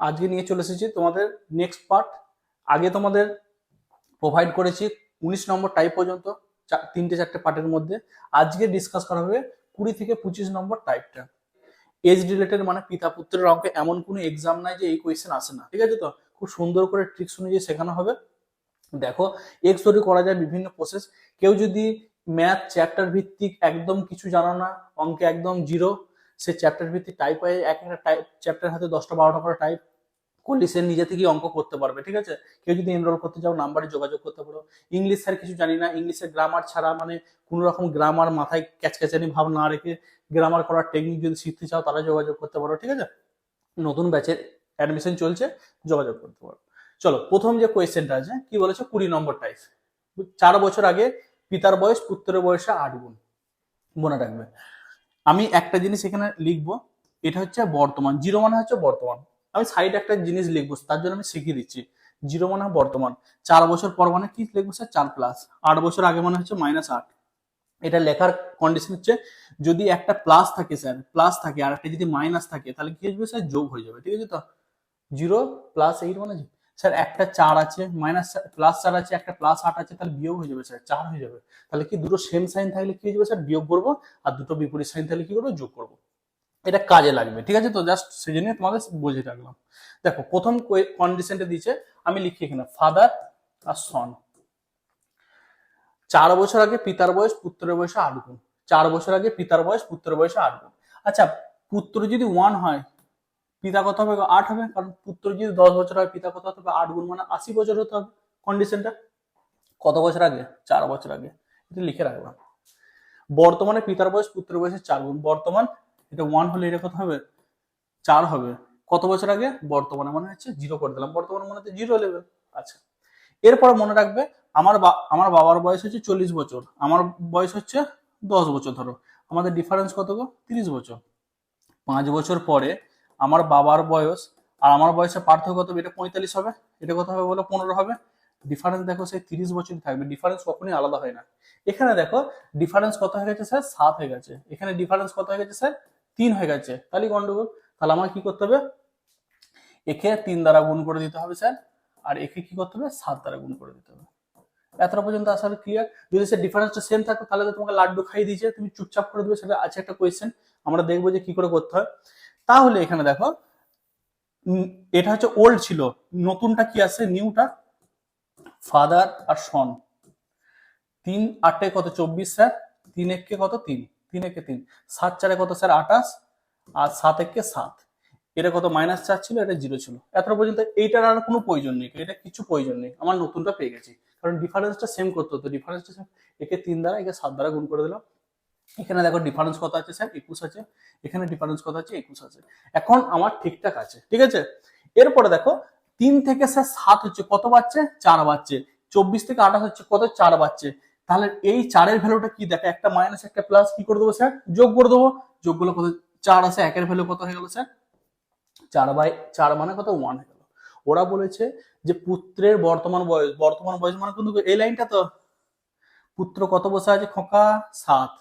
আজকে নিয়ে চলে এসেছি তোমাদের নেক্সট পার্ট আগে তোমাদের প্রোভাইড করেছি উনিশ নম্বর টাইপ পর্যন্ত তিনটে চারটে পার্টের মধ্যে। আজকে ডিসকাস করা হবে কুড়ি থেকে পঁচিশ নম্বর টাইপটা এজ রিলেটেড মানে পিতা পুত্রের অঙ্কে এমন কোনো এক্সাম নাই যে এই কোয়েশ্চেন আসে না। ঠিক আছে তো? খুব সুন্দর করে ট্রিক্স অনুযায়ী শেখানো হবে। দেখো এক্স তৈরি করা যায় বিভিন্ন প্রসেস কেউ যদি ম্যাথ চ্যাপ্টার ভিত্তিক একদম কিছু জানা না, অঙ্কে একদম জিরো সে চ্যাপ্টার ভিত্তিক টাইপ হয় এক একটা টাইপ চ্যাপ্টার হাতে দশটা বারোটা করে টাইপ করলে সে নিজে থেকেই অঙ্ক করতে পারবে, ঠিক আছে? কেউ যদি এনরোল করতে চাও নাম্বারে যোগাযোগ করতে পারো। ইংলিশ স্যার কিছু জানি না ইংলিশের গ্রামার ছাড়া মানে কোনো রকম গ্রামার মাথায় ক্যাচক্যাচানি ভাব না রেখে গ্রামার করার টেকনিক যদি শিখতে চাও, তারা যোগাযোগ করতে পারো, ঠিক আছে? নতুন ব্যাচের অ্যাডমিশন চলছে, যোগাযোগ করতে পারো। চলো, প্রথম যে কোয়েশ্চেনটা আছে, কি বলেছে? কুড়ি নম্বর টাইপ চার বছর আগে পিতার বয়স, পুত্রের বয়সে আট গুণ। মনে রাখবে। আমি একটা জিনিস এখানে লিখব, এটা হচ্ছে বর্তমান। জিরো মানে হচ্ছে বর্তমান। আমি সাইড একটা জিনিস লিখব, তার জন্য আমি শিখিয়ে দিচ্ছি। জিরো মানে বর্তমান। চার বছর পর মানে কি লিখব স্যার চার প্লাস আট বছর আগে মানে হচ্ছে মাইনাস আট। এটা লেখার কন্ডিশন হচ্ছে, যদি একটা প্লাস থাকে স্যার প্লাস থাকে, আর একটা যদি মাইনাস থাকে, তাহলে কি হবে স্যার যোগ হয়ে যাবে, ঠিক আছে তো? জিরো প্লাস এইট মানে স্যার, একটা চার আছে মাইনাস প্লাস চার আছে, একটা প্লাস আট আছে, তাহলে বিয়োগ হয়ে যাবে, স্যার, চার হয়ে যাবে। তাহলে কি দুটো সেম সাইন থাকলে কি হয়ে যাবে, স্যার, বিয়োগ করব, আর দুটো বিপরীত সাইন থাকলে কি করব, যোগ করব। এটা কাজে লাগবে, ঠিক আছে? তো জাস্ট সেই জন্য তোমাদের বুঝে রাখলাম। দেখো, প্রথম কন্ডিশনটা দিয়েছে, আমি লিখি এখানে ফাদার আর সন চার বছর আগে পিতার বয়স, পুত্রের বয়সে আট গুণ। চার বছর আগে পিতার বয়স, পুত্রের বয়সে আট গুণ। আচ্ছা পুত্র যদি ওয়ান হয় পিতা কত হবে? আট হবে। কারণ পুত্র যদি দশ বছর হয়, পিতা কত হতে হবে? আট গুণ মানে আশি বছর হতে হবে। কন্ডিশনটা কত বছর আগে? চার বছর আগে। এটা লিখে রাখলাম বর্তমানে পিতার বয়স পুত্রের বয়সে চার গুণ। বর্তমান, এটা ওয়ান হলে এটা কত হবে? চার হবে। কত বছর আগে? বর্তমানে মানে হচ্ছে জিরো করে দিলাম। বর্তমানে মনে হচ্ছে জিরো লেভেল আচ্ছা। এরপর মনে রাখবে, আমার আমার বাবার বয়স হচ্ছে চল্লিশ বছর। আমার বয়স হচ্ছে দশ বছর ধরো। আমাদের ডিফারেন্স কত গো? তিরিশ বছর। পাঁচ বছর পরে আমার বাবার বয়স আর আমার বয়সের পার্থক্য কত? এটা পঁয়তাল্লিশ হবে, এটা কত হবে বলো? পনেরো হবে। ডিফারেন্স দেখো সেই তিরিশ বছরই থাকবে ডিফারেন্স কখনোই আলাদা হয় না। এখানে দেখো ডিফারেন্স কত হয়ে গেছে স্যার সাত হয়ে গেছে। এখানে ডিফারেন্স কত হয়ে গেছে স্যার তিন হয়ে গেছে। তাহলে গন্ডগোল। তাহলে আমার কি করতে হবে? একে তিন দ্বারা গুণ করে দিতে হবে স্যার আর একে কি করতে হবে? সাত দ্বারা গুণ করে দিতে হবে। এতটা পর্যন্ত আসার ক্লিয়ার যদি সে ডিফারেন্সটা সেম থাকে, তাহলে তো তোমাকে লাড্ডু খাইয়ে দিয়েছে, তুমি চুপচাপ করে দেবে, সেটা আছে একটা কোয়েশ্চেন আমরা দেখব যে কি করে করতে হয়। তাহলে এখানে দেখো এটা হচ্ছে ওল্ড ছিল, নতুনটা কি আছে নিউটা ফাদার আর সন তিন আটে কত, চব্বিশ স্যার? তিন একে কত, তিন। তিন একে তিন। সাত চারে কত স্যার, আঠাশ? আর সাত একে সাত। এটা কত মাইনাস চার ছিল, এটা জিরো ছিল। এতটা পর্যন্ত এইটার আর কোনো প্রয়োজন নেই, এটা কিছু প্রয়োজন নেই। আমার নতুনটা পেয়ে গেছি। কারণ ডিফারেন্সটা সেম করতে হতো। ডিফারেন্সটা একে তিন দ্বারা, একে সাত দ্বারা গুণ করে দিলাম। এখানে দেখো ডিফারেন্স কত আছে স্যার একুশ আছে। এখানে ডিফারেন্স কত আছে? একুশ আছে। এখন আমার ঠিকঠাক আছে, ঠিক আছে? এরপরে দেখো, তিন থেকে স্যার সাত হচ্ছে, কত বাচ্চে চার বাচ্চে চব্বিশ থেকে আঠাশ হচ্ছে, কত? চার বাচ্চে তাহলে এই চারের ভ্যালুটা কি দেখো? একটা মাইনাস একটা প্লাস কি করে দেবো স্যার যোগ করে দেবো। যোগ করলে কত? চার আছে, একের ভ্যালু কত হয়ে গেল স্যার চার বাই, চার মানে কত? ওয়ান হয়ে গেল। ওরা বলেছে যে পুত্রের বর্তমান বয়স বর্তমান বয়স মানে কিন্তু এই লাইনটা তো। পুত্র কত বসে আছে? খোকা, সাত।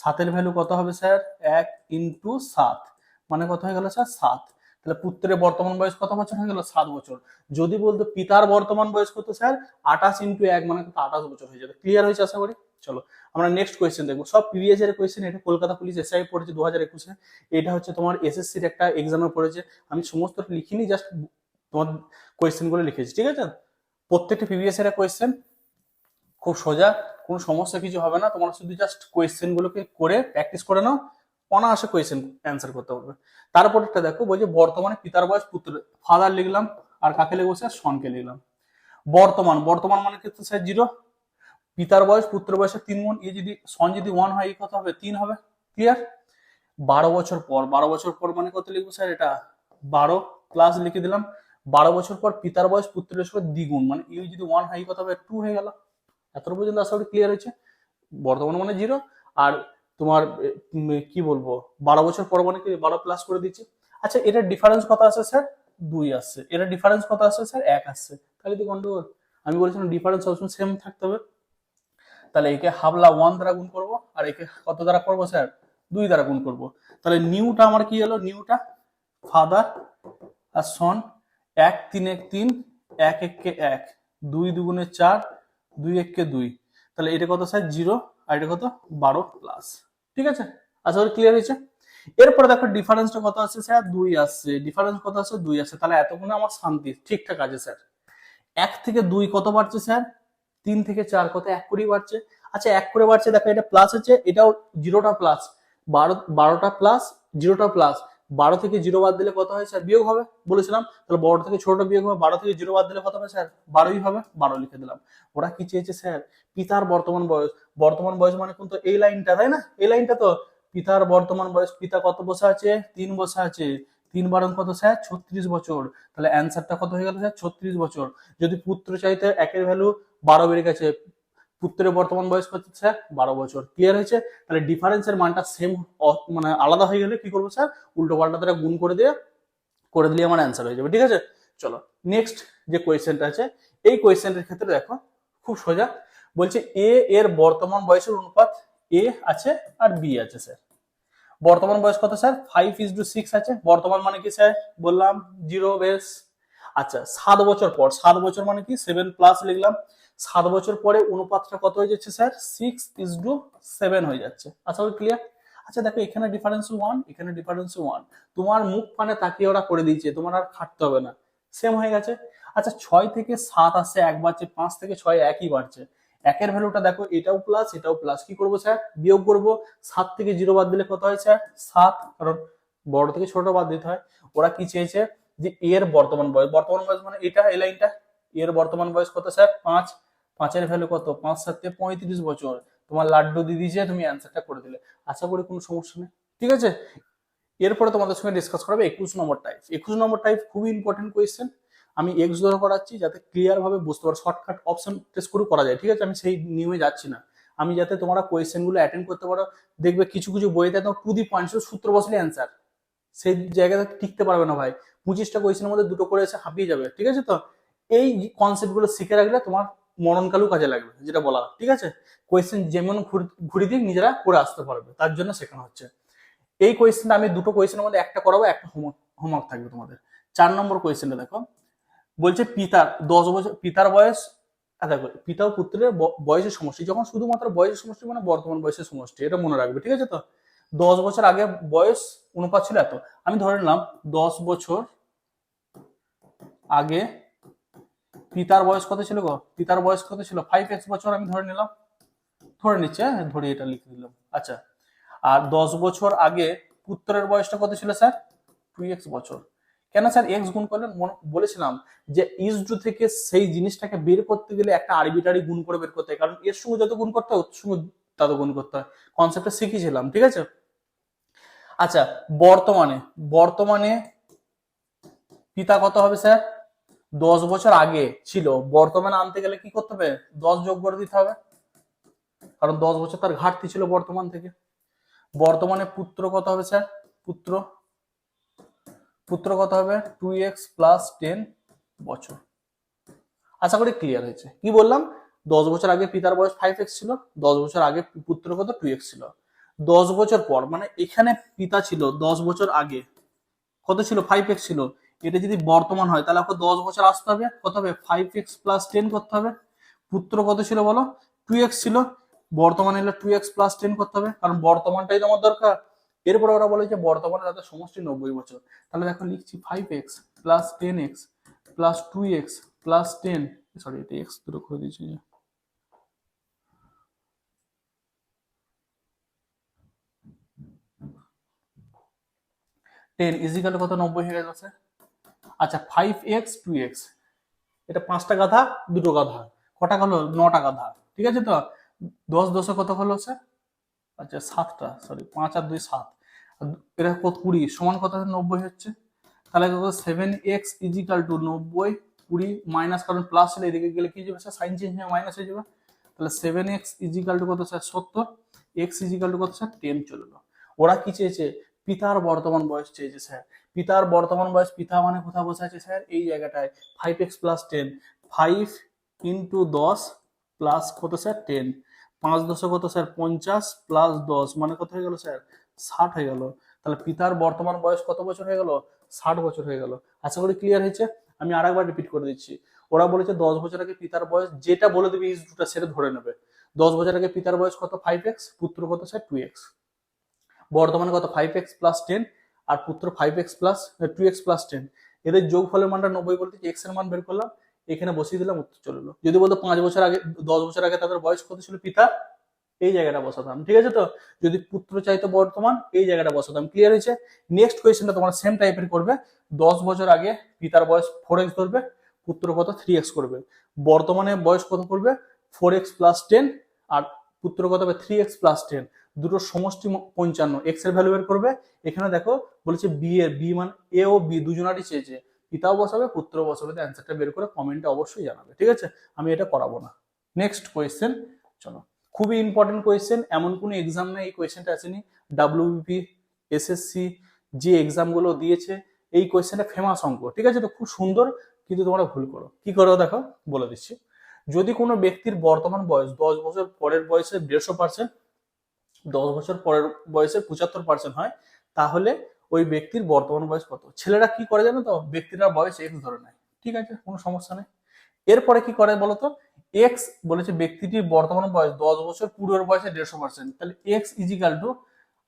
সাতের ভ্যালু কত হবে স্যার? এক ইন্টু সাত। মানে কত হয়ে গেল স্যার? সাত। তাহলে পুত্রের বর্তমান বয়স কত বছর হয়ে গেল? সাত বছর। যদি বলতো পিতার বর্তমান বয়স কত স্যার? আঠাশ ইন্টু এক মানে কত? আঠাশ বছর হয়ে যাবে। ক্লিয়ার হয়েছে আশা করি? চলো, আমরা নেক্সট কোয়েশ্চেন দেখব। সব প্রিভিয়াস ইয়ারের কোয়েশ্চেন এটা কলকাতা পুলিশ এসআই পড়েছে দু হাজার একুশে। এটা হচ্ছে তোমার এসএসসির একটা এক্সামে পড়েছে। আমি সমস্ত লিখিনি জাস্ট তোমার কোয়েশ্চেনগুলো লিখেছি, ঠিক আছে? প্রত্যেকটা প্রিভিয়াস ইয়ারের কোয়েশ্চেন খুব সোজা, কোনো সমস্যা কিছু হবে না। তোমরা শুধু জাস্ট কোয়েশ্চেন গুলোকে করে প্র্যাকটিস করে নাও। অনায়াসে কোয়েশ্চেন অ্যান্সার করতে পারবে। তারপরটা দেখো, বলছে বর্তমানে পিতার বয়স পুত্র ফাদার লিখলাম আর কাকে লিখব স্যার? সনকে লিখলাম। বর্তমান বর্তমান মানে কিন্তু স্যার জিরো পিতার বয়স পুত্র বয়সের তিন গুণ, এ যদি সন যদি ওয়ান হয় এই কত হবে? তিন হবে। ক্লিয়ার বারো বছর পর, বারো বছর পর মানে কত লিখব স্যার এটা? বারো প্লাস লিখে দিলাম। বারো বছর পর পিতার বয়স পুত্রের সঙ্গে দ্বিগুণ মানে ইউ যদি ওয়ান হয় এই কত হবে? টু হয়ে গেল। এত পর্যন্ত আশা করি ক্লিয়ার হয়েছে। বর্তমান মানে জিরো আর তোমার কি বলব? বারো বছর পর মানে কি বারো প্লাস করে দিচ্ছি। আচ্ছা এটার ডিফারেন্স কত আছে স্যার দুই আসছে। এটার ডিফারেন্স কত আসছে স্যার এক আসছে। তাহলে তো গন্ডগোল। আমি বলেছিলাম ডিফারেন্স সবসময় সেম থাকতে হবে। তাহলে একে হাবলা ওয়ান দ্বারা গুণ করব, আর একে কত দ্বারা করব স্যার দুই দ্বারা গুণ করব। তাহলে নিউটা আমার কি হলো? নিউটা ফাদার আর সন এক তিন এক তিন, এক এককে এক। দুই দুগুণে চার দুই এককে দুই। তাহলে এটা কত স্যার জিরো আর এটা কত? বারো প্লাস ঠিক আছে? আশা করি ক্লিয়ার হয়েছে? এরপরে দেখো ডিফারেন্সটা কত আছে স্যার দুই আসছে ডিফারেন্স কত আছে? দুই আছে। তাহলে এতক্ষণে আমার শান্তি, ঠিকঠাক আছে স্যার এক থেকে দুই কত বাড়ছে স্যার তিন থেকে চার কত? এক করেই বাড়ছে। আচ্ছা এক করে বাড়ছে, দেখো এটা প্লাস আছে এটাও জিরোটা প্লাস বারো, বারোটা প্লাস জিরোটা প্লাস বারো থেকে জিরো বাদ দিলে কত হয়? স্যার, বিয়োগ হবে, বলেছিলাম। তাহলে বড় থেকে ছোট বিয়োগ হবে, বারো থেকে জিরো বাদ দিলে কত হবে? স্যার, বারোই হবে। বারো লিখে দিলাম। ওরা কি চেয়েছে, স্যার? পিতার বর্তমান বয়স। বর্তমান বয়স মানে কিন্তু এই লাইনটা, তাই না? এই লাইনটা তো। পিতার বর্তমান বয়স, পিতা কত বসে আছে? তিন বসে আছে। তিন বারণ কত, স্যার? ছত্রিশ বছর। তাহলে অ্যান্সারটা কত হয়ে গেল, স্যার? ছত্রিশ বছর। যদি পুত্র চাইতে একের ভ্যালু বারো বেড়ে গেছে পুত্রের বর্তমান বয়স কত স্যার বারো বছর ক্লিয়ার হয়েছে। তাহলে ডিফারেন্সের মানটা সেম মানে আলাদা হয়ে গেলে কি করব স্যার উল্টো পাল্টা তারা গুণ করে দিয়ে, করে দিলে আমার অ্যান্সার হয়ে যাবে, ঠিক আছে? চলো নেক্সট যে কোয়েশ্চেনটা আছে, এই কোয়েশ্চেনটার ক্ষেত্রে দেখো, খুব সোজা, বলছে এ এর বর্তমান বয়সের অনুপাত এ আছে আর বি আছে স্যার বর্তমান বয়স কত sir five is to six আছে। বর্তমান মানে কি স্যার বললাম জিরো বেস আচ্ছা সাত বছর পর, সাত বছর মানে কি? সেভেন প্লাস লিখলাম। সাত বছর পরে অনুপাতটা কত হয়ে যাচ্ছে sir? Six is to seven হয়ে যাচ্ছে। আচ্ছা ক্লিয়ার আচ্ছা দেখো, এখানে ডিফারেন্স ওয়ান এখানে ডিফারেন্স ওয়ান তোমার মুখ পানে তাকিয়ে ওরা করে দিয়েছে, তোমার আর খাটতে হবে না। সেম হয়ে গেছে। আচ্ছা ছয় থেকে সাত আসছে এক বাড়ছে, পাঁচ থেকে ছয় একই বাড়ছে। একের ভ্যালুটা দেখো, এটাও প্লাস এটাও প্লাস কি করব স্যার? বিয়োগ করব। সাত থেকে জিরো বাদ দিলে কত হয় স্যার? সাত। কারণ বড় থেকে ছোট বাদ দিতে হয়। ওরা কি চেয়েছে? যে এর বর্তমান বয়স বর্তমান বয়স মানে এটা, এই লাইনটা এর বর্তমান বয়স কত স্যার? পাঁচ। পাঁচের ভ্যালু কত? পাঁচ সাতে পঁয়ত্রিশ বছর। তোমার লাড্ডু দিয়ে দিয়েছে তুমি অ্যান্সারটা করে দিলে। আশা করি কোনো সমস্যা নেই। ঠিক আছে? এরপরে তোমাদের সঙ্গে ডিসকাস করাবে একুশ নম্বর টাইপ একুশ নম্বর টাইপ খুবই ইম্পর্টেন্ট কোয়েশ্চেন আমি এক্স ধরে করাচ্ছি যাতে ক্লিয়ার ভাবে বুঝতে পারো। শর্টকাট অপশন টেস্ট করে করা যায়। ঠিক আছে? আমি সেই নিয়মে যাচ্ছি না। আমি যাতে তোমরা কোয়েশ্চেনগুলো অ্যাটেন্ড করতে পারো। দেখবে কিছু কিছু বইতে একদম টু দি পয়েন্ট সূত্র বসলে অ্যান্সার সেই জায়গাতে টিকতে পারবে না ভাই। পঁচিশটা কোয়েশ্চেনের মধ্যে দুটো করে এসে হাঁপিয়ে যাবে। ঠিক আছে তো? এই কনসেপ্টগুলো শিখে রাখলে তোমার মরণকালও কাজে লাগবে, যেটা বলা, ঠিক আছে? কোয়েশ্চেন যেমন ঘুরি দিক, নিজেরা করে আসতে পারবে, তার জন্য শেখানো হচ্ছে। এই কোয়েশ্চেনটা আমি দুটো কোয়েশ্চেনের মধ্যে একটা করাবো, একটা হোমওয়ার্ক হোমওয়ার্ক থাকবে তোমাদের। চার নম্বর কোয়েশ্চেনটা দেখো। বলছে পিতার দশ বছর, পিতার বয়স দেখো, পিতা ও পুত্রের বয়সের সমষ্টি, যখন শুধুমাত্র বয়সের সমষ্টি মানে বর্তমান বয়সের সমষ্টি, এটা মনে রাখবে, ঠিক আছে তো? দশ বছর আগে বয়স অনুপাত ছিল এত, আমি ধরে নিলাম দশ বছর আগে পিতার বয়স কত ছিল গো? পিতার বয়স কত ছিল? ফাইভ এক্স বছর আমি ধরে নিলাম। ধরে নিচ্ছে হ্যাঁ? ধরে এটা লিখে দিলাম। আচ্ছা। আর দশ বছর আগে পুত্রের বয়সটা কত ছিল, স্যার? টু এক্স বছর। কেন স্যার এক্স গুণ করলেন? বলেছিলাম যে ইজ টু থেকে সেই জিনিসটাকে বের করতে গেলে একটা আরবিটারি গুণ করে বের করতে হয়। কারণ এর সঙ্গে যত গুণ করতে হয়, ওর সঙ্গে তত গুণ করতে হয়। কনসেপ্টটা শিখিয়েছিলাম, ঠিক আছে? আচ্ছা বর্তমানে বর্তমানে পিতা কত হবে, স্যার? দশ বছর আগে ছিল। বর্তমানে আনতে গেলে কি করতে হবে? দশ যোগ করে দিতে হবে। কারণ দশ বছর তার ঘাটতি ছিল বর্তমান থেকে। বর্তমানে পুত্র কত হবে, স্যার? পুত্র? পুত্র কত হবে? টু এক্স প্লাস টেন বছর। আশা করি ক্লিয়ার হয়েছে। কি বললাম? দশ বছর আগে পিতার বয়স ফাইভ এক্স ছিল। দশ বছর আগে পুত্র কত? টু এক্স ছিল। দশ বছর পর মানে এখানে পিতা ছিল, দশ বছর আগে। কত ছিল? ফাইভ এক্স ছিল। এটা যদি বর্তমান হয়, তাহলে আপনার দশ বছর আসতে হবে। কত হবে? ফাইভ এক্স প্লাস টেন করতে হবে। পুত্র কত ছিল বলো? টু এক্স ছিল। বর্তমানে এলে টু এক্স প্লাস টেন করতে হবে। কারণ বর্তমানটাই তোমার দরকার। এরপরে ওরা বলে যে বর্তমানে তাদের সমষ্টি নব্বই বছর। তাহলে দেখো লিখছি five x plus ten x plus two x plus ten sorry এটা এক্স দুটো করে দিয়েছি। টেন ইজিক্যাল কত? নব্বই হয়ে স্যার আচ্ছা ফাইভ এক্স টু এক্স এটা পাঁচটা গাধা, দুটো গাধা, কটা হলো? নটা গাধা, ঠিক আছে তো? দশ দশে কত হলো স্যার আচ্ছা সাতটা সরি পাঁচ আর দুই, সাত। এটা কত, কুড়ি, সমান কত নব্বই হচ্ছে। তাহলে কত? সেভেন এক্স ইজিক্যাল টু নব্বই, কুড়ি মাইনাস কারণ প্লাস হলে এদিকে গেলে কি যাবে স্যার সাইন চেঞ্জ হয়ে মাইনাস হয়ে যাবে। তাহলে seven x is equal to কত স্যার সত্তর। এক্স ইজিক্যাল টু কত স্যার টেন চলে এলো। ওরা কি চেয়েছে? পিতার বর্তমান বয়স চেয়েছে, স্যার। পিতার বর্তমান বয়স পিতা মানে কোথায় বসে আছে, স্যার? এই জায়গাটায়। Five x plus ten five into দশ প্লাস কত, স্যার? টেন পাঁচ দশে কত, স্যার? পঞ্চাশ প্লাস দশ। মানে কত হয়ে গেল, স্যার? ষাট হয়ে গেল। তাহলে পিতার বর্তমান বয়স কত বছর হয়ে গেল? ষাট বছর হয়ে গেল। আশা করি ক্লিয়ার হয়েছে? আমি আরেকবার রিপিট করে দিচ্ছি। ওরা বলেছে দশ বছর আগে পিতার বয়স যেটা বলে দেবে ইজ দুটা সেটা ধরে নেবে। দশ বছর আগে পিতার বয়স কত? ফাইভ এক্স পুত্র কত, স্যার? টু এক্স বর্তমানে কত? ফাইভ এক্স প্লাস টেন আর পুত্র five x plus two x plus ten এদের যোগ ফলের মানটা নব্বই বলতে এক্সের মান বের করলাম, এখানে বসিয়ে দিলাম, উত্তর চলে এলো। যদি বলতো পাঁচ বছর আগে, দশ বছর আগে তাদের বয়স কত ছিল? পিতা, এই জায়গাটা বসাতাম, ঠিক আছে তো? যদি পুত্র চাইতো বর্তমান, এই জায়গাটা বসাতাম ক্লিয়ার হয়েছে? নেক্সট কোয়েশ্চেনটা তোমার সেম টাইপের করবে। দশ বছর আগে পিতার বয়স ফোর এক্স ধরবে, পুত্র কত? থ্রি এক্স করবে। বর্তমানে বয়স কত করবে? ফোর এক্স প্লাস টেন আর পুত্র কত হবে? থ্রি এক্স প্লাস টেন দুটোর সমষ্টি পঞ্চান্ন এক্সের ভ্যালু বের করবে। এখানে দেখো, বলেছে বি এর বি মান এ ও বি দুজনারই চেয়েছে। পিতাও বসাবে পুত্র বসাবে তো অ্যান্সারটা বের করে কমেন্টে অবশ্যই জানাবে, ঠিক আছে? আমি এটা করাবো না। নেক্সট কোয়েশ্চেন চলো। খুবই ইম্পর্টেন্ট কোয়েশ্চেন এমন কোনো এক্সাম নেই, এই কোয়েশ্চেনটা আসেনি। ডাব্লিউবিপি এসএসসি যে এক্সামগুলো দিয়েছে, এই কোয়েশ্চেনটা ফেমাস অঙ্ক, ঠিক আছে? তো খুব সুন্দর, কিন্তু তোমরা ভুল করো। কি করো দেখো, বলে দিচ্ছি। যদি কোনো ব্যক্তির বর্তমান বয়স, দশ বছর পরের বয়সে দেড়শো পার্সেন্ট দশ বছর পরের বয়সের পঁচাত্তর পার্সেন্ট হয়, তাহলে ওই ব্যক্তির বর্তমান বয়স কত? ছেলেরা কি করে জানো তো? ব্যক্তিরা বয়স এক্স ধরে নেয়। ঠিক আছে? কোনো সমস্যা নেই। এরপরে কি করে বলতো এক্স বলেছে ব্যক্তিটির বর্তমান বয়স দশ বছর, পূর্বের বয়সে দেড়শো পার্সেন্ট তাহলে এক্স ইজিক্যাল টু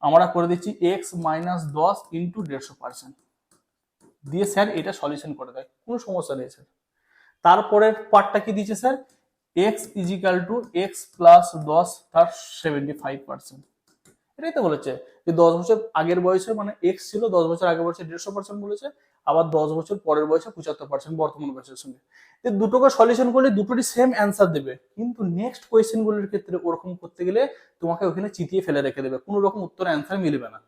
আমরা করে দিচ্ছি এক্স মাইনাস দশ ইন্টু দেড়শো পার্সেন্ট দিয়ে স্যার এটা সলিউশন করে দেয়। কোনো সমস্যা নেই স্যার তারপরের পার্টটা কি দিয়েছে sir x is equal to x plus দশ, তার সেভেন্টি ফাইভ পার্সেন্ট এটাই তো বলেছে যে দশ বছর আগের বয়সে মানে এক্স ছিল, দশ বছর আগের বয়সে দেড়শো পার্সেন্ট বলেছে, আবার দশ বছর পরের বয়সে পঁচাত্তর পার্সেন্ট বর্তমান বয়সের সঙ্গে। যে দুটোকে সলিউশন করলে দুটোরই সেম অ্যান্সার দেবে, কিন্তু নেক্সট কোয়েশ্চেনগুলোর ক্ষেত্রে ওরকম করতে গেলে তোমাকে ওখানে চিতিয়ে ফেলে রেখে দেবে, কোনো রকম উত্তর অ্যান্সার মিলবে না।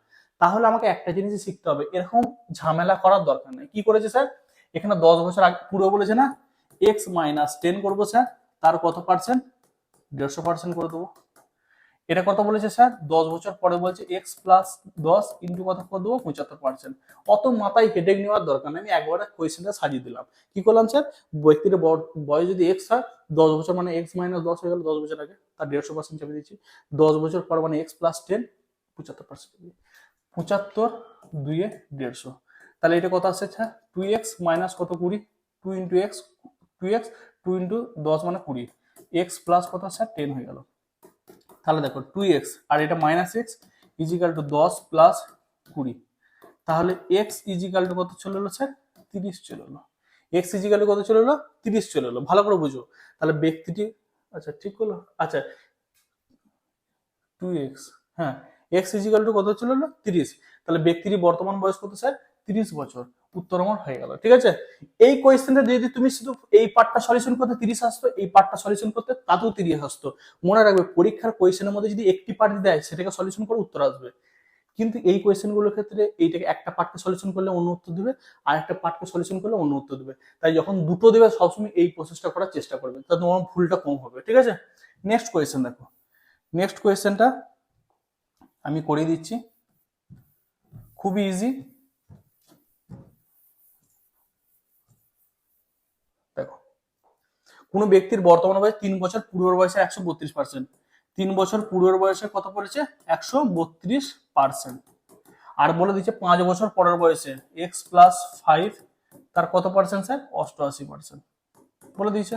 তাহলে আমাকে একটা জিনিসই শিখতে হবে, এরকম ঝামেলা করার দরকার নেই। কি করেছে স্যার এখানে দশ বছর আগে পুরো বলেছে না? এক্স মাইনাস টেন করব স্যার তার কত পার্সেন্ট দেড়শো পার্সেন্ট করে দেবো। এটা কত বলেছে স্যার? দশ বছর পরে বলছে এক্স প্লাস দশ ইন্টু কত করে দেবো? পঁচাত্তর পার্সেন্ট অত মাথায় হেডেক নেওয়ার দরকার নেই। আমি একবারে কোয়েশ্চেনটা সাজিয়ে দিলাম। কি করলাম স্যার? ব্যক্তির বয়স যদি এক্স হয়, দশ বছর মানে এক্স মাইনাস দশ হয়ে গেল, দশ বছর আগে তার দেড়শো পার্সেন্ট চেপে দিচ্ছি। দশ বছর পর মানে এক্স প্লাস টেন পঁচাত্তর পার্সেন্ট পঁচাত্তর দুইয়ে দেড়শো। তাহলে এটা কত আসছে স্যার? টু এক্স মাইনাস কত কুড়ি? Two into x two x two into দশ মানে কুড়ি। এক্স প্লাস কত স্যার? টেন হয়ে গেল। তাহলে দেখো টু এক্স আর এটা minus x is equal to দশ প্লাস কুড়ি। তাহলে এক্স ইজিক্যাল টু কত চলে এলো স্যার তিরিশ চলে এলো। এক্স ইজিক্যাল টু কত চলে এলো? তিরিশ চলে এলো। ভালো করে বুঝো। তাহলে ব্যক্তিটি আচ্ছা ঠিক করল। আচ্ছা টু এক্স হ্যাঁ এক্স ইজিক্যাল টু কত চলে এলো? তিরিশ। তাহলে ব্যক্তির বর্তমান বয়স কত স্যার তিরিশ বছর। উত্তর আমার হয়ে গেল, ঠিক আছে? এই কোয়েশ্চেনটা যদি তুমি শুধু এই পার্টটা সলিউশন করতে তিরিশ আসতো, এই পার্টটা সলিউশন করতে তাতেও তিরিশ আসতো। মনে রাখবে, পরীক্ষার কোয়েশ্চেনের মধ্যে যদি একটি পার্ট দেয়, সেটাকে সলিউশন করে উত্তর আসবে। কিন্তু এই কোয়েশ্চেনগুলোর ক্ষেত্রে এইটাকে একটা পার্টকে সলিউশন করলে অন্য উত্তর দিবে, আর একটা পার্টকে সলিউশন করলে অন্য উত্তর দিবে। তাই যখন দুটো দেবে, সবসময় এই প্রসেসটা করার চেষ্টা করবে। তাহলে তোমার ভুলটা কম হবে, ঠিক আছে? নেক্সট কোয়েশ্চেন দেখো। নেক্সট কোয়েশ্চেনটা আমি করিয়ে দিচ্ছি। খুবই ইজি দেখো কোনো ব্যক্তির বর্তমান বয়স তিন বছর, পূর্বের বয়সে একশো বত্রিশ পার্সেন্ট তিন বছর, পূর্বের বয়সে কত পড়েছে? একশো বত্রিশ পার্সেন্ট আর বলে দিচ্ছে পাঁচ বছর পরের বয়সে এক্স প্লাস ফাইভ তার কত পার্সেন্ট স্যার অষ্টআশি পার্সেন্ট বলে দিয়েছে।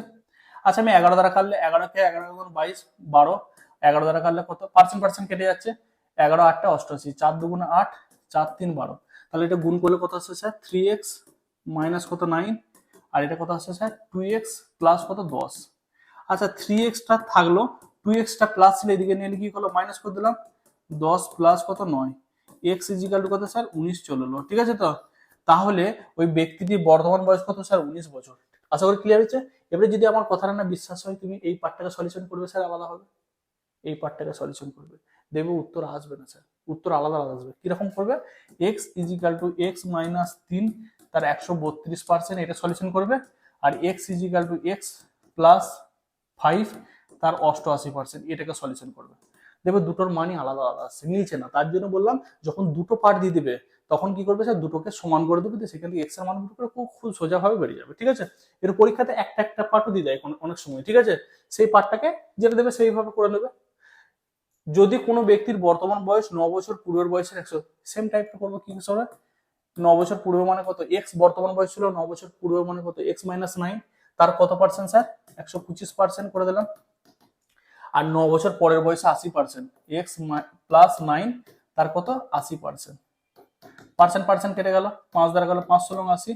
আচ্ছা আমি এগারো দ্বারা কাটলে এগারোকে এগারো বাইশ, বারো। এগারো দ্বারা কাটলে কত? পার্সেন্ট পার্সেন্ট কেটে যাচ্ছে। এগারো আটটা অষ্টআশি, চার দুগুণে আট, চার তিন বারো। তাহলে এটা গুণ করলে কত আসছে স্যার থ্রি এক্স মাইনাস কত? নাইন আর এটা কত আসছে স্যার? টু এক্স প্লাস কত? দশ। আচ্ছা থ্রি এক্সটা থাকল টু এক্সটা প্লাস ছিল, এদিকে নিয়ে কি করল? মাইনাস করে দিলাম, দশ প্লাস কত? নয়। এক্স ইজিক্যাল টু কত স্যার? উনিশ চলে এলো। ঠিক আছে তো? তাহলে ওই ব্যক্তিটি বর্তমান বয়স কত স্যার? উনিশ বছর। আশা করি ক্লিয়ার হচ্ছে এবারে যদি আমার কথাটা না বিশ্বাস হয়, তুমি এই পার্টটাকে সলিউশন করবে স্যার আলাদা হবে এই পার্টটাকে সলিউশন করবে। দেখবে উত্তর আসবে না স্যার। উত্তর আলাদা আলাদা আসবে। কীরকম করবে? X is equal to x minus তিন তার একশো বত্রিশ পার্সেন্ট এটা সলিউশন করবে। আর x is equal to x plus five তার অষ্টআশি পার্সেন্ট এটাকে সলিউশন করবে। দেখবে দুটোর মানই আলাদা আলাদা আসছে মিলছে না। তার জন্য বললাম, যখন দুটো পার্ট দিয়ে দিবে, তখন কি করবে স্যার দুটোকে সমান করে দেবে, দিয়ে সেখান থেকে এক্সের মান দুটো করে খুব খুব সোজাভাবে বেরিয়ে যাবে, ঠিক আছে? এর পরীক্ষাতে একটা একটা পার্টও দিয়ে দেয় অনেক- অনেক সময়, ঠিক আছে? সেই পার্টটাকে যেটা দেবে সেইভাবে করে নেবে। যদি কোনো ব্যক্তির বর্তমান বয়স ন বছর পূর্বের বয়সের একশো সেম টাইপটা করব কি হিসাবে ন বছর পূর্বে মানে কত? এক্স বর্তমান বয়স ছিল ন বছর পূর্বে মানে কত? এক্স মাইনাস নাইন তার কত পার্সেন্ট স্যার একশো পঁচিশ পার্সেন্ট করে দিলাম। আর ন বছর পরের বয়সে আশি পার্সেন্ট এক্স প্লাস নাইন তার কত? আশি পার্সেন্ট পার্সেন্ট পার্সেন্ট কেটে গেল। পাঁচ দ্বারা গেল পাঁচ ষোলো আশি।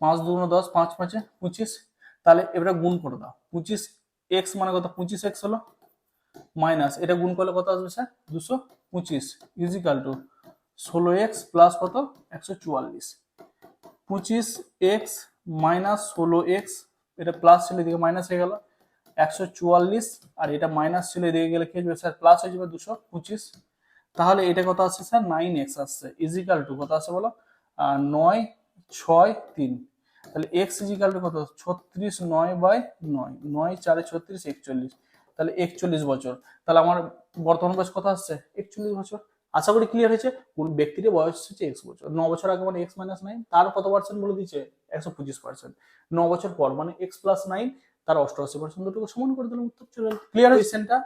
পাঁচ দুগুণ দশ, পাঁচ পাঁচে পঁচিশ। তাহলে এবারে গুণ করে দাও। পঁচিশ এক্স মানে কত? পঁচিশ এক্স হলো। মাইনাস এটা গুণ করলে কত আসবে স্যার দুশো পঁচিশ। ইজিক্যাল টু ষোলো এক্স প্লাস কত? একশো চুয়াল্লিশ। পঁচিশ এক্স মাইনাস ষোলো এক্স, এটা প্লাস ছিল, এদিকে মাইনাস হয়ে গেল। একশো চুয়াল্লিশ, আর এটা মাইনাস ছিল, এদিকে গেলে কি হবে স্যার প্লাস হয়ে যাবে দুশো পঁচিশ। তাহলে এটা কত আসছে, স্যার? নাইন এক্স আসছে। ইজিক্যাল টু কত আসছে বলো? নয়, ছয়, তিন। তাহলে এক্স ইজিক্যাল টু কত? ছত্রিশ নয় বাই নয়। নয়, চারে ছত্রিশ, একচল্লিশ। তাহলে একচল্লিশ বছর। তাহলে আমার বর্তমান বয়স কত আসছে? একচল্লিশ বছর। আশা করি ক্লিয়ার হয়েছে। কোন ব্যক্তির বয়স হচ্ছে এক্স বছর। ন বছর আগে মানে এক্স মাইনাস নাইন তার কত পার্সেন্ট বলে দিচ্ছে একশো পঁচিশ পার্সেন্ট ন বছর পর মানে এক্স প্লাস নাইন তার অষ্টআশি পার্সেন্ট দুটোকে সমান করে দিলাম উত্তর চলে ক্লিয়ার কোয়েশ্চেনটা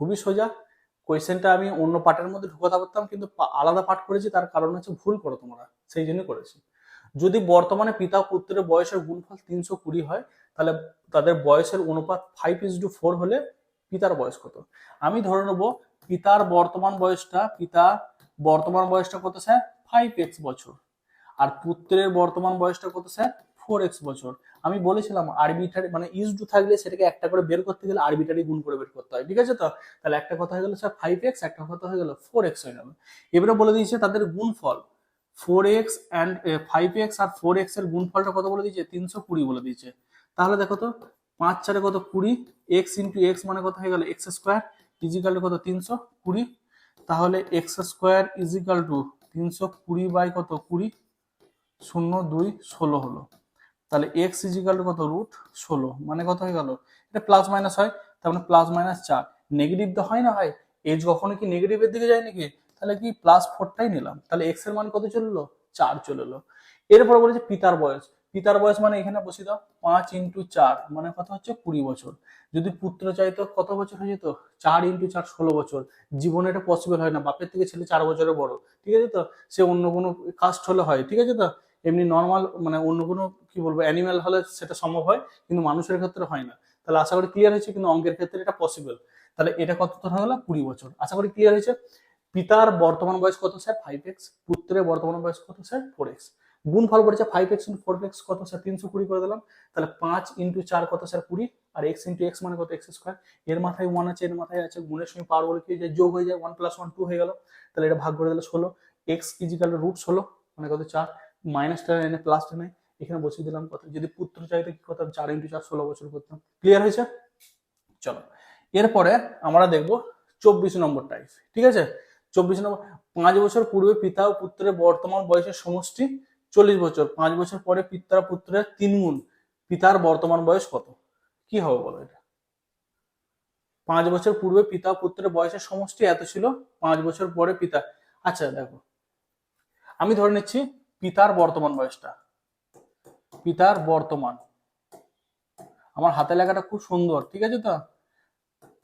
খুবই সোজা। কোয়েশ্চেনটা আমি অন্য পার্টের মধ্যে ঢুকাতে পারতাম, কিন্তু আলাদা পাঠ করেছি, তার কারণ হচ্ছে ভুল করো তোমরা। সেই জন্য করেছি। যদি বর্তমানে পিতা পুত্রের বয়সের গুণফল তিনশো কুড়ি হয়, তাহলে তাদের বয়সের অনুপাত ফাইভ ইস টু ফোর হলে পিতার বয়স কত? আমি ধরে নেব পিতার বর্তমান বয়সটা, পিতা বর্তমান বয়সটা কত স্যার? ফাইভ এক্স বছর। আর পুত্রের বর্তমান বয়সটা কত স্যার? ফোর এক্স বছর। আমি বলেছিলাম আরবিটারি মানে ইউজ টু থাকলে সেটাকে একটা করে বের করতে গেলে আরবিটারি গুণ করে বের করতে হয়, ঠিক আছে তো? তাহলে একটা কথা হয়ে গেল স্যার ফাইভ এক্স একটা কথা হয়ে গেল ফোর এক্স হয়ে গেল। এবারে বলে দিয়েছে তাদের গুণফল। Four x and five x R four এক্সের গুণফলটা কত বলে দিয়েছে? তিনশো কুড়ি বলে দিয়েছে। তাহলে দেখো তো, পাঁচ চারে কত কুড়ি? এক্স ইন্টু এক্স মানে কত হয়ে গেল? এক্স স্কোয়ার ইজিক্যাল টু কত? তিনশো কুড়ি। তাহলে এক্স স্কোয়ার ইজিক্যাল টু তিনশো কুড়ি বাই কত? কুড়ি শূন্য দুই ষোলো হলো। তাহলে এক্স ইজিক্যাল টু কত? রুট ষোলো। মানে কত হয়ে গেল? এটা প্লাস মাইনাস হয়, তার মানে প্লাস মাইনাস চার। নেগেটিভ তো হয় না ভাই? এজ কখনো কি নেগেটিভের দিকে যায় নাকি? তাহলে কি প্লাস ফোরটাই নিলাম। তাহলে এক্সের মান কত চলল? চার চলে এলো। এরপর বলেছে পিতার বয়স। পিতার বয়স মানে এখানে বসিয়ে দাও, পাঁচ ইন্টু চার মানে কত হচ্ছে? কুড়ি বছর। যদি পুত্র চাইতো কত বছর হয়ে যেত? চার ইন্টু চার, ষোলো বছর। জীবনে এটা পসিবল হয় না। বাপের থেকে ছেলে চার বছরের বড়। ঠিক আছে তো? সে অন্য কোনো কাস্ট হলে হয়। ঠিক আছে তো? এমনি নর্মাল মানে অন্য কোনো, কি বলব অ্যানিমেল হলে সেটা সম্ভব হয়, কিন্তু মানুষের ক্ষেত্রে হয় না। তাহলে আশা করি ক্লিয়ার হয়েছে, কিন্তু অঙ্কের ক্ষেত্রে এটা পসিবল তাহলে এটা কত হয়ে গেল কুড়ি বছর। আশা করি ক্লিয়ার হয়েছে। পিতার বর্তমান বয়স কত? স্যার ফাইভ এক্স পুত্রের বর্তমান বয়স কত? স্যার ফোর এক্স গুণ ফল করেছে five x into four x কত স্যার তিনশো কুড়ি করে দিলাম। তাহলে পাঁচ ইন্টু চার কত স্যার কুড়ি। আর এক্স ইন্টু এক্স মানে কত? এক্স স্কোয়ার এর মাথায় ওয়ান আছে, এর মাথায় আছে। গুণের সঙ্গে পাওয়ার বলে কি যায় যোগ হয়ে যায় ওয়ান প্লাস ওয়ান টু হয়ে গেল। তাহলে এটা ভাগ করে দিলে ষোলো। এক্স ইজিক্যাল রুট ষোলো মানে কত? চার। মাইনাস মাইনাসটা এনে প্লাসটা নেই এখানে বসিয়ে দিলাম কত? যদি পুত্র চাইতে কি করতাম? চার ইন্টু চার ষোলো বছর করতাম। ক্লিয়ার হয়েছে? চলো। এরপরে আমরা দেখব চব্বিশ নম্বর টাইপ ঠিক আছে? চব্বিশ নম্বর। পাঁচ বছর পূর্বে পিতা ও পুত্রের বর্তমান বয়সের সমষ্টি চল্লিশ বছর, পাঁচ বছর পরে পিতার পুত্রের তিন গুণ পিতার বর্তমান বয়স কত? কি হবে বলো এটা? পাঁচ বছর পূর্বে পিতা পুত্রের বয়সের সমষ্টি এত ছিল? পাঁচ বছর পরে পিতা আচ্ছা দেখো, আমি ধরে নিচ্ছি পিতার বর্তমান বয়সটা, পিতার বর্তমান, আমার হাতে লেখাটা খুব সুন্দর, ঠিক আছে তো?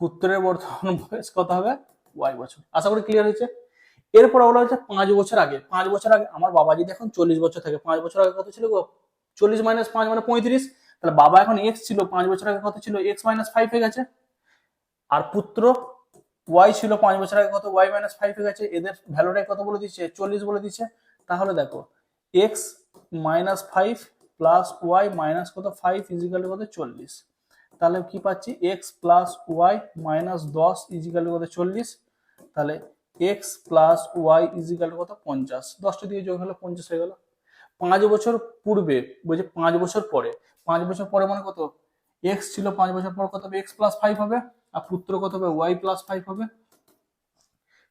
পুত্রের বর্তমান বয়স কত হবে? ওয়াই বছর, আশা করি ক্লিয়ার হয়েছে? এরপর বলা হচ্ছে পাঁচ বছর আগে, পাঁচ বছর আগে আমার বাবা যদি এখন চল্লিশ বছর থাকে, পাঁচ বছর আগে কত ছিল চল্লিশ মাইনাস পাঁচ মানে পঁয়ত্রিশ। তাহলে বাবা এখন এক্স ছিল, পাঁচ বছর আগে কত ছিল? এক্স মাইনাস ফাইভ হয়ে গেছে। আর পুত্র ওয়াই ছিল পাঁচ বছর আগে কত? ওয়াই মাইনাস ফাইভ হয়ে গেছে। এদের ভ্যালুটাই কত বলে দিচ্ছে? চল্লিশ বলে দিচ্ছে। তাহলে দেখো x minus five plus y minus কত? ফাইভ ইজিক্যাল কত? চল্লিশ। তাহলে কি পাচ্ছি? এক্স প্লাস ওয়াই মাইনাস দশ ইজিক্যাল কত? চল্লিশ। তাহলে এক্স প্লাস ওয়াই ইজিক্যাল কত? পঞ্চাশ। দশটা দিয়ে যোগ হলো পঞ্চাশ হয়ে গেল। পাঁচ বছর পূর্বে বলছে পাঁচ বছর পরে, পাঁচ বছর পরে মানে কত? এক্স ছিল পাঁচ বছর পর কত হবে? এক্স প্লাস ফাইভ হবে। আর পুত্র কত হবে? ওয়াই প্লাস ফাইভ হবে।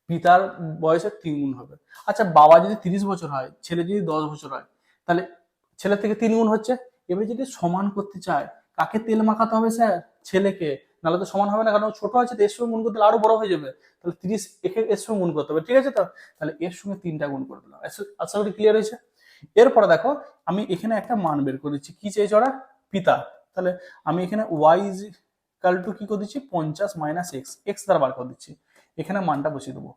পিতার বয়সের তিন গুণ হবে। আচ্ছা বাবা যদি তিরিশ বছর হয়, ছেলে যদি দশ বছর হয়, তাহলে ছেলে থেকে তিন গুণ হচ্ছে। এবারে যদি সমান করতে চায়, কাকে তেল মাখাতে হবে স্যার? ছেলেকে। নাহলে তো সমান হবে না, কারণ ছোট আছে তো এর সঙ্গে গুণ করতে আরও বড় হয়ে যাবে। তাহলে তিরিশ একে এর সঙ্গে গুণ করতে হবে, ঠিক আছে তো? তাহলে এর সঙ্গে তিনটা গুণ করে দিলাম। আশা- করি ক্লিয়ার হয়েছে? এরপরে দেখো, আমি এখানে একটা মান বের করে দিচ্ছি। কি চেয়েছে ওরা? পিতা। তাহলে আমি এখানে ওয়াই ইজ কাল টু কি করে দিচ্ছি? পঞ্চাশ মাইনাস এক্স এক্স দ্বারা বার করে দিচ্ছি। এখানে মানটা বসিয়ে দেবো।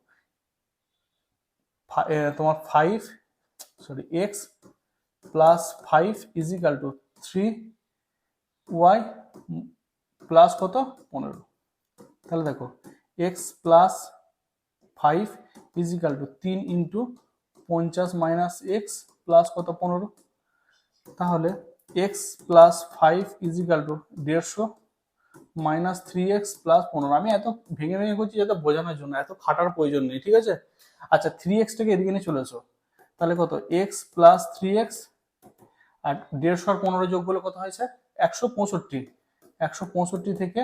তোমার five sorry x plus five is equal to three y plus কত? পনেরো। তাহলে দেখো x plus five equal to তিন ইন্টু পঞ্চাশ মাইনাস এক্স প্লাস কত? পনেরো। তাহলে x plus five is equal to দেড়শো মাইনাস থ্রি এক্স প্লাস পনেরো। আমি এত ভেঙে ভেঙে করছি যাতে বোঝানোর জন্য, এত খাটার প্রয়োজন নেই, ঠিক আছে? আচ্ছা থ্রি এক্সটাকে এদিকে নিয়ে চলে এসো। তাহলে কত? এক্স প্লাস থ্রি এক্স আর দেড়শো আর পনেরো যোগ করলে কত হয়েছে? একশো পঁয়ষট্টি। একশো পঁয়ষট্টি থেকে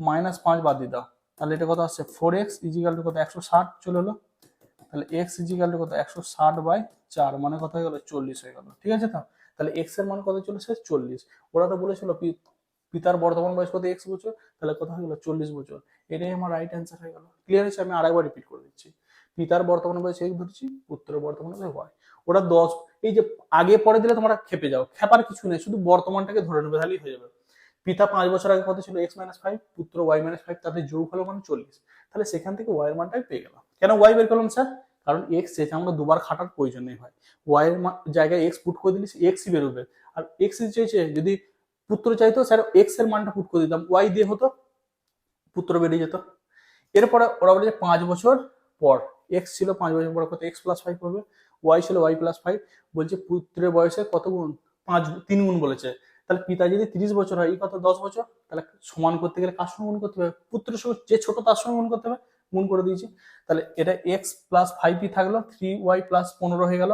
মাইনাস পাঁচ বাদ দিয়ে দাও। তাহলে এটা কত আসছে? ফোর এক্স ইজিক্যাল টু কত? একশো ষাট চলে এলো। তাহলে এক্স ইজিক্যাল টু কত? একশো ষাট বাই চার মানে কত হয়ে গেল? চল্লিশ হয়ে গেল। ঠিক আছে তো? তাহলে এক্সের মান কত চলেছে? চল্লিশ। ওরা তো বলেছিল পিতার বর্তমান বয়স কত? এক্স বছর। তাহলে কত হয়ে গেল? চল্লিশ বছর। এটাই আমার রাইট অ্যান্সার হয়ে গেল। ক্লিয়ার হয়েছে? আমি আরেকবার রিপিট করে দিচ্ছি। পিতার বর্তমান বয়স এক্স ধরছি, পুত্রের বর্তমান বয়স ওয়াই। ওরা দশ, এই যে আগে পরে দিলে তোমরা খেপে যাও। খেপার কিছু নেই, শুধু বর্তমানটাকে ধরে নেবে, তাহলেই হয়ে যাবে। পিতা পাঁচ বছর আগে কত ছিল? এক্স মাইনাস ফাইভ পুত্র ওয়াই মাইনাস ফাইভ তাদের যোগ হলো মানে চল্লিশ। তাহলে সেখান থেকে ওয়াই এর মানটাই পেয়ে গেলাম। কেন ওয়াই বের করলাম স্যার কারণ এক্স চেয়েছে আমরা দুবার খাটার প্রয়োজন নেই হয় ওয়াই এর জায়গায় এক্স পুট করে দিলে এক্সই বেরোবে। আর এক্স চেয়েছে যদি পুত্র চাইতো স্যার এক্সের মানটা পুট করে দিতাম। ওয়াই দিয়ে হতো, পুত্র বেরিয়ে যেত। এরপরে ওরা বলে যে পাঁচ বছর পর। এক্স ছিল পাঁচ বছর পর কত? এক্স প্লাস ফাইভ হবে। ওয়াই ছিল ওয়াই প্লাস ফাইভ বলছে পুত্রের বয়সে কত গুণ? পাঁচ, তিন গুণ বলেছে। তাহলে পিতা যদি তিরিশ বছর হয়, এই কত দশ বছর, তাহলে সমান করতে গেলে কার সঙ্গে গুণ করতে হবে? পুত্রের সঙ্গে, যে ছোট তার সঙ্গে গুণ করতে হবে, গুণ করে দিয়েছি। তাহলে এটা এক্স প্লাস ফাইভই থাকল থ্রি ওয়াই প্লাস পনেরো হয়ে গেল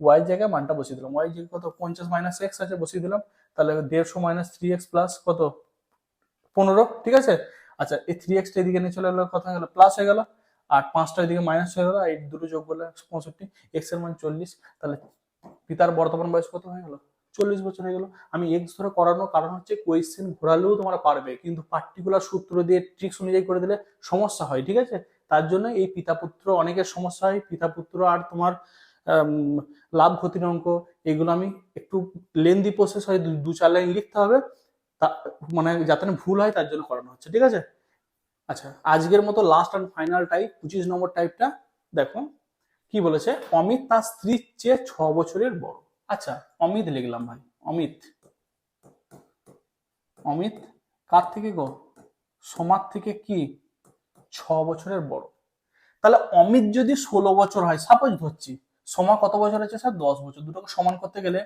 ওয়াই জায়গায় মানটা বসিয়ে দিলাম। ওয়াই জায়গায় কত? পঞ্চাশ মাইনাস এক্স আছে, বসিয়ে দিলাম। তাহলে দেড়শো মাইনাস থ্রি এক্স প্লাস কত? পনেরো, ঠিক আছে? আচ্ছা এই থ্রি এক্সটা এদিকে নিয়ে চলে কত হয়ে গেল প্লাস হয়ে গেল, আর পাঁচটা এদিকে মাইনাস হয়ে গেলো এই দুটো যোগ করলে পঁয়ষট্টি এক্সের মান চল্লিশ, তাহলে পিতার বর্তমান বয়স কত হয়ে গেল? চল্লিশ বছর হয়ে গেল। আমি এক্স ধরে করানোর কারণ হচ্ছে কোয়েশ্চেন ঘোরালেও তোমরা পারবে। কিন্তু পার্টিকুলার সূত্র দিয়ে ট্রিক্স অনুযায়ী করে দিলে সমস্যা হয়, ঠিক আছে? তার জন্য এই পিতা পুত্র অনেকের সমস্যা হয়। পিতা পুত্র আর তোমার লাভ ক্ষতির অঙ্ক, এগুলো আমি একটু লেন্দি প্রসেস হয়, দু- দু চার লাইন লিখতে হবে। তা মানে যাতে না ভুল হয়, তার জন্য করানো হচ্ছে, ঠিক আছে? আচ্ছা আজকের মতো লাস্ট অ্যান্ড ফাইনাল টাইপ পঁচিশ নম্বর টাইপটা দেখো। কি বলেছে? অমিত তার স্ত্রীর চেয়ে ছ বছরের বড়। আচ্ছা অমিত লিখলাম ভাই, অমিত। অমিত, কার থেকে গো? সমাজ থেকে কি? ছ বছরের বড়। তাহলে অমিত যদি ষোলো বছর হয় সাপোজ ধরছি, সমা কত বছর আছে স্যার? দশ বছর। দুটোকে সমান করতে গেলে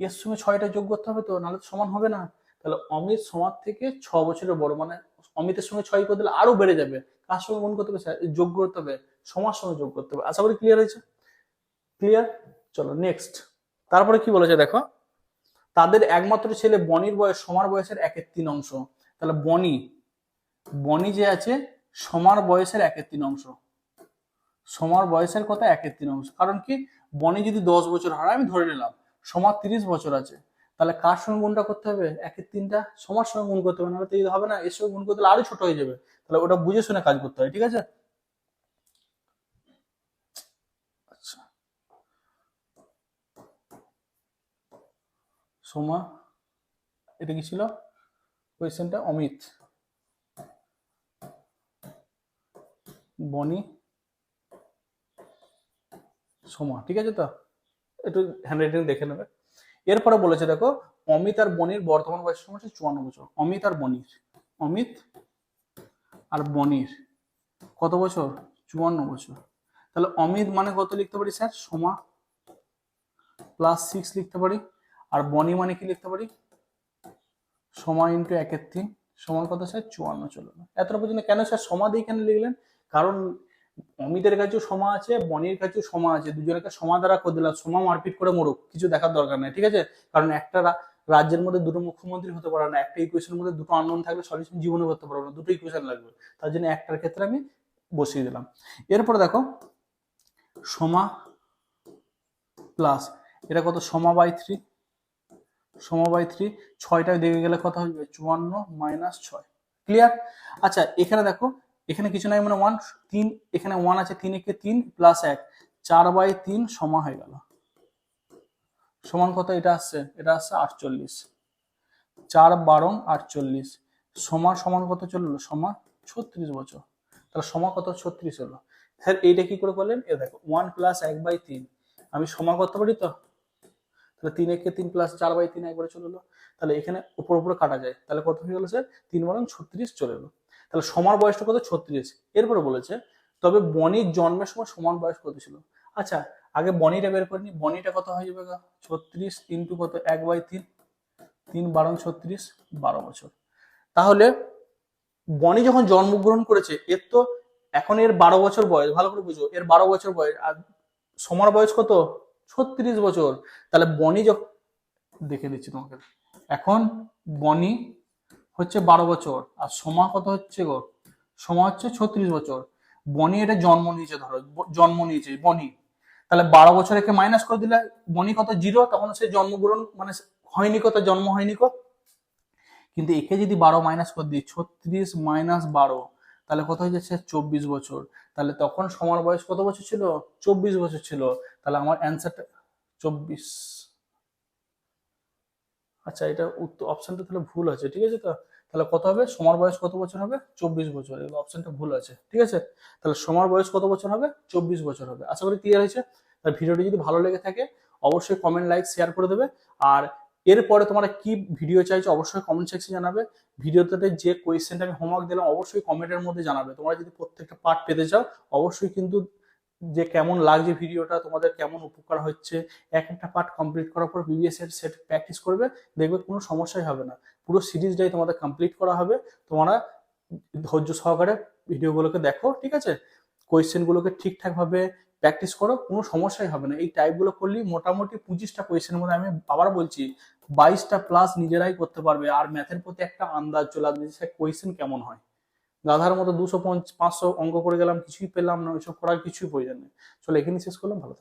এর সঙ্গে ছয়টা যোগ করতে হবে তো, নাহলে সমান হবে না। তাহলে অমিত সমাজ থেকে ছ বছরের বড় মানে অমিতের সঙ্গে ছয় করে দিলে আরও বেড়ে যাবে। কার সঙ্গে গুণ করতে হবে স্যার? যোগ করতে হবে সমাজ সঙ্গে যোগ করতে হবে। আশা করি ক্লিয়ার হয়েছে? ক্লিয়ার চলো নেক্সট তারপরে কি বলেছে দেখো? তাদের একমাত্র ছেলে বনির বয়স, সমার বয়সের একের তিন অংশ। তাহলে বনি বনি যে আছে, সমার বয়সের একের তিন অংশ। সমার বয়সের কথা একের তিন অংশ। কারণ কি? বনি যদি দশ বছর হয় আমি ধরে নিলাম, সমার তিরিশ বছর আছে। তাহলে কার সঙ্গে গুণটা করতে হবে? একের তিনটা? সমার সঙ্গে গুণ করতে হবে তো হবে না, এর সঙ্গে গুণ করতে হলে আরও ছোট হয়ে যাবে। তাহলে ওটা বুঝে শুনে কাজ করতে হয় ঠিক আছে আচ্ছা সোমা, এটা কি ছিল? কোয়েশ্চেনটা অমিত। বনি, সোমা, ঠিক আছে তো? একটু হ্যান্ডরাইটিং দেখে নেবে। এরপরে বলেছে, দেখো, অমিত আর বনির বর্তমান বয়সের সময় চুয়ান্ন বছর। অমিত আর বনির। অমিত আর বনির। কত বছর? চুয়ান্ন বছর। তাহলে অমিত মানে কত লিখতে পারি, স্যার? সোমা প্লাস সিক্স লিখতে পারি। আর বনি মানে কি লিখতে পারি? সময় ইন্টু একের তিন। সমান কত স্যার? চুয়ান্ন চলে এলো। এতটা পর্যন্ত কেন স্যার সমা দিয়ে কেন লিখলেন? কারণ অমিতের কাছেও সমা আছে, বনির কাছেও সমা আছে। দুজনকে সমা দ্বারা করে দিলাম। সমা মারপিট করে মরুক। কিছু দেখার দরকার নেই, ঠিক আছে? কারণ একটা রাজ্যের মধ্যে দুটো মুখ্যমন্ত্রী হতে পারে না। একটা ইকুয়েশনের মধ্যে দুটো আননোন থাকলে সলিউশন জীবনে করতে পারব না। দুটো ইকুয়েশন লাগবে। তার জন্য একটার ক্ষেত্রে আমি বসিয়ে দিলাম। এরপরে দেখো, সমা প্লাস এটা কত? সমা বাই থ্রি সমা বাই থ্রি ছয়টা দেখে গেলে কত হবে? চুয়ান্ন মাইনাস ছয়। ক্লিয়ার আচ্ছা এখানে দেখো, এখানে কিছু নাই মানে ওয়ান তিন, এখানে ওয়ান আছে তিন একে তিন প্লাস এক। চার বাই তিন সমা হয়ে গেল। সমান কত? এটা আসছে এটা আসছে আটচল্লিশ। চার বারং আটচল্লিশ। সমা সমান কত চলল সমা ছত্রিশ বছর। তাহলে সমা কত? ছত্রিশ হলো। স্যার এইটা কি করে করলেন? এ দেখো ওয়ান প্লাস এক বাই তিন। আমি সমা করতে পারি তো? তাহলে তিন একে তিন প্লাস চার বাই তিন একবারে চলে এলো। তাহলে এখানে উপর উপরে কাটা যায়। তাহলে কত হয়ে গেল স্যার তিন বরং ছত্রিশ চলে এলো। তাহলে সমান বয়সটা কত? ছত্রিশ। এরপরে বলেছে, তবে বনির জন্মের সময় সমান বয়স কত ছিল? আচ্ছা আগে বনিটা বের করে নি বনিটা কত হয়ে যাবে? ছত্রিশ ইন্টু কত? এক বাই তিন। তিন বারং ছত্রিশ, বারো বছর। তাহলে বনি যখন জন্মগ্রহণ করেছে, এর তো এখন এর বারো বছর বয়স। ভালো করে বুঝো, এর বারো বছর বয়স। আর সমার বয়স কত? ছত্রিশ বছর। তাহলে বনি যখন দেখে দিচ্ছি তোমাকে। এখন বনি হচ্ছে বারো বছর, আর সোমা কত হচ্ছে গো? সোমা হচ্ছে ছত্রিশ বছর। বনি এটা জন্ম নিয়েছে ধরো জন্ম নিয়েছে, বনি। তাহলে বারো বছর একে মাইনাস করে দিলে বনি কত জিরো তখন সে জন্মগ্রহণ মানে হয়নি কত জন্ম হয়নি কত কিন্তু একে যদি বারো মাইনাস করে দিই, ছত্রিশ মাইনাস বারো তাহলে কত হয়ে যাচ্ছে? চব্বিশ বছর। তাহলে তখন সমার বয়স কত বছর ছিল? চব্বিশ বছর ছিল। তাহলে আমার অ্যান্সারটা চব্বিশ। আচ্ছা এটা অপশনটা তাহলে ভুল আছে, ঠিক আছে তো? তাহলে কত হবে? সমার বয়স কত বছর হবে? চব্বিশ বছর। এই অপশনটা ভুল আছে, ঠিক আছে? তাহলে সমার বয়স কত বছর হবে? চব্বিশ বছর হবে। আশা করি ক্লিয়ার হয়েছে। তাহলে ভিডিওটি যদি ভালো লেগে থাকে, অবশ্যই কমেন্ট লাইক শেয়ার করে দেবে। আর এরপরে তোমরা কি ভিডিও চাইছো অবশ্যই কমেন্ট সেকশনে জানাবে। ভিডিওতে যে কোয়েশ্চেনটা আমি হোমওয়ার্ক দিলাম অবশ্যই কমেন্টের মধ্যে জানাবে। তোমরা যদি প্রত্যেকটা পার্ট পেতে চাও, অবশ্যই কিন্তু যে কেমন লাগছে ভিডিওটা তোমাদের কেমন উপকার হচ্ছে, এক একটা পার্ট কমপ্লিট করার পর বিবিএস এর সেট প্র্যাকটিস করবে, দেখবে কোনো সমস্যাই হবে না। পুরো সিরিজটাই তোমাদের কমপ্লিট করা হবে। তোমরা ধৈর্য সহকারে ভিডিওগুলোকে দেখো, ঠিক আছে? কোয়েশ্চেনগুলোকে ঠিকঠাকভাবে প্র্যাকটিস করো, কোনো সমস্যাই হবে না। এই টাইপগুলো করলেই মোটামুটি পঁচিশটা কোয়েশ্চেনের মধ্যে আমি আবার বলছি, বাইশটা প্লাস নিজেরাই করতে পারবে। আর ম্যাথের প্রতি একটা আন্দাজ চলে আসবে যে সে কোয়েশ্চেন কেমন হয়? গাধার মতো দুশো পঞ্চ, পাঁচশো অঙ্ক করে গেলাম, কিছুই পেলাম না, ওইসব করার কিছুই প্রয়োজন নেই। চলো এখানে শেষ করলাম, ভালো